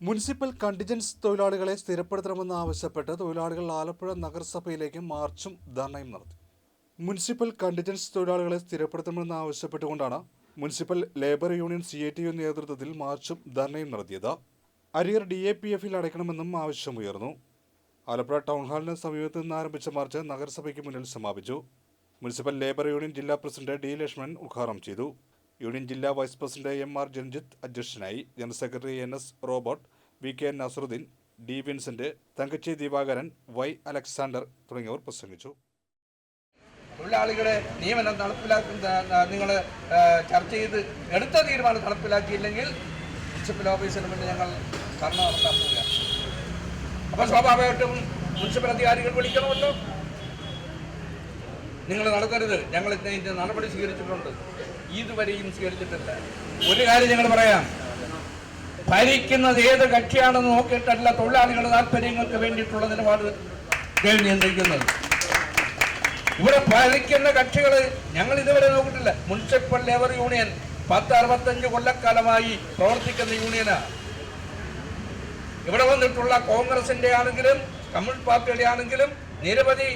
Municipal contiguous തൊഴിലാളികളെ സ്ഥിരപ്പെടുത്തണമെന്ന് ആവശ്യപ്പെട്ട് തൊഴിലാളികൾ ആലപ്പുഴ നഗരസഭയിലേക്ക് മാർച്ചും ധർണയും നടത്തി. മുനിസിപ്പൽ കണ്ടിജൻസ് തൊഴിലാളികളെ സ്ഥിരപ്പെടുത്തണമെന്ന് ആവശ്യപ്പെട്ടുകൊണ്ടാണ് municipal labour union C I T U നേതൃത്വത്തിൽ മാർച്ചും ധർണയും നടത്തിയത്. അരിയർ ഡി എ പി എഫിൽ അടയ്ക്കണമെന്നും ആവശ്യമുയർന്നു. ആലപ്പുഴ ടൗൺ ഹാളിന് സമീപത്ത് നിന്ന് ആരംഭിച്ച മാർച്ച് നഗരസഭയ്ക്ക് മുന്നിൽ സമാപിച്ചു. മുനിസിപ്പൽ ലേബർ യൂണിയൻ ജില്ലാ പ്രസിഡന്റ് ഡി ലക്ഷ്മൺ ഉദ്ഘാടനം ചെയ്തു. യൂണിയൻ ജില്ലാ vice president M R Janjith അധ്യക്ഷനായി general secretary N S Robert V K Nasaruddin D Vincent Thankachi Divakaran Y Alexander തുടങ്ങിയവർ പ്രസംഗിച്ചു. തൊഴിലാളികളെ നിയമനം നടപ്പിലാക്കുന്ന നിങ്ങൾ ചർച്ച ചെയ്ത് എടുത്ത തീരുമാനം നടപ്പിലാക്കിയില്ലെങ്കിൽ മുനിസിപ്പൽ ഓഫീസിന് മുന്നിൽ ഞങ്ങൾ ധർണ നടത്താൻ പോവുകയാണ്. അപ്പോൾ സ്വാഭാവികമായിട്ടും മുനിസിപ്പൽ അധികാരികൾ വിളിക്കണമല്ലോ. നിങ്ങൾ നടത്തരുത്. ഞങ്ങൾ ഇതിന്റെ നടപടി സ്വീകരിച്ചിട്ടുണ്ട്. ഇതുവരെയും സ്വീകരിച്ചിട്ടില്ല. ഒരു കാര്യം ഞങ്ങൾ പറയാം. ഭരിക്കുന്നത് ഏത് കക്ഷിയാണെന്ന് നോക്കിയിട്ടല്ല തൊഴിലാളികളുടെ താല്പര്യങ്ങൾക്ക് വേണ്ടിയിട്ടുള്ള നിലപാട് നിയന്ത്രിക്കുന്നത്. ഇവിടെ ഭരിക്കുന്ന കക്ഷികൾ ഞങ്ങൾ ഇതുവരെ നോക്കിയിട്ടില്ല. മുനിസിപ്പൽ ലേബർ യൂണിയൻ പത്ത് അറുപത്തഞ്ച് കൊല്ലക്കാലമായി പ്രവർത്തിക്കുന്ന യൂണിയനാണ് ഇവിടെ വന്നിട്ടുള്ള കോൺഗ്രസിന്റെ ആണെങ്കിലും കമ്മ്യൂണിസ്റ്റ് പാർട്ടിയുടെ ആണെങ്കിലും നിരവധി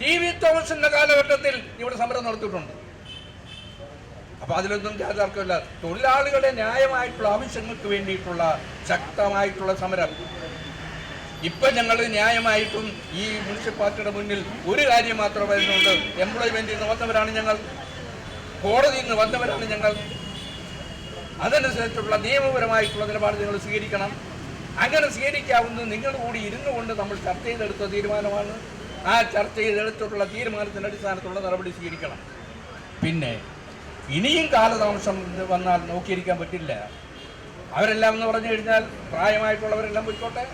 ടി വി തോമസിന്റെ കാലഘട്ടത്തിൽ ഇവിടെ സമരം നടത്തിയിട്ടുണ്ട്. അപ്പൊ അതിലൊന്നും യാഥാർത്ഥ്യമില്ല. തൊഴിലാളികളുടെ ന്യായമായിട്ടുള്ള ആവശ്യങ്ങൾക്ക് വേണ്ടിയിട്ടുള്ള ശക്തമായിട്ടുള്ള സമരം. ഇപ്പൊ ഞങ്ങൾ ന്യായമായിട്ടും ഈ മുനിസിപ്പാലിറ്റിയുടെ മുന്നിൽ ഒരു കാര്യം മാത്രം വരുന്നുണ്ട് എംപ്ലോയ്മെന്റിൽ നിന്ന് വന്നവരാണ് ഞങ്ങൾ. കോടതിയിൽ നിന്ന് വന്നവരാണ് ഞങ്ങൾ. അതനുസരിച്ചുള്ള നിയമപരമായിട്ടുള്ള നിലപാട് നിങ്ങൾ സ്വീകരിക്കണം. അങ്ങനെ സ്വീകരിക്കാവുന്ന നിങ്ങൾ കൂടി ഇരുന്നു കൊണ്ട് നമ്മൾ ചർച്ച ചെയ്തെടുത്ത തീരുമാനമാണ്. ആ ചർച്ച ചെയ്തെടുത്തിട്ടുള്ള തീരുമാനത്തിന്റെ അടിസ്ഥാനത്തുള്ള നടപടി സ്വീകരിക്കണം. പിന്നെ ഇനിയും കാലതാമസം വന്നാൽ നോക്കിയിരിക്കാൻ പറ്റില്ല. അവരെല്ലാം എന്ന് പറഞ്ഞു കഴിഞ്ഞാൽ പ്രായമായിട്ടുള്ളവരെല്ലാം പോയിക്കോട്ടെ?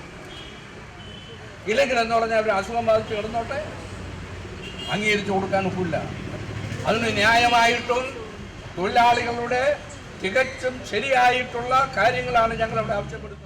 ഇല്ലെങ്കിൽ എന്ന് പറഞ്ഞാൽ അവർ അസുഖം ബാധിച്ച് കിടന്നോട്ടെ? അംഗീകരിച്ചു കൊടുക്കാൻ ഒക്കില്ല. അതിന് ന്യായമായിട്ടും തൊഴിലാളികളുടെ തികച്ചും ശരിയായിട്ടുള്ള കാര്യങ്ങളാണ് ഞങ്ങൾ അവിടെ ആവശ്യപ്പെടുന്നത്.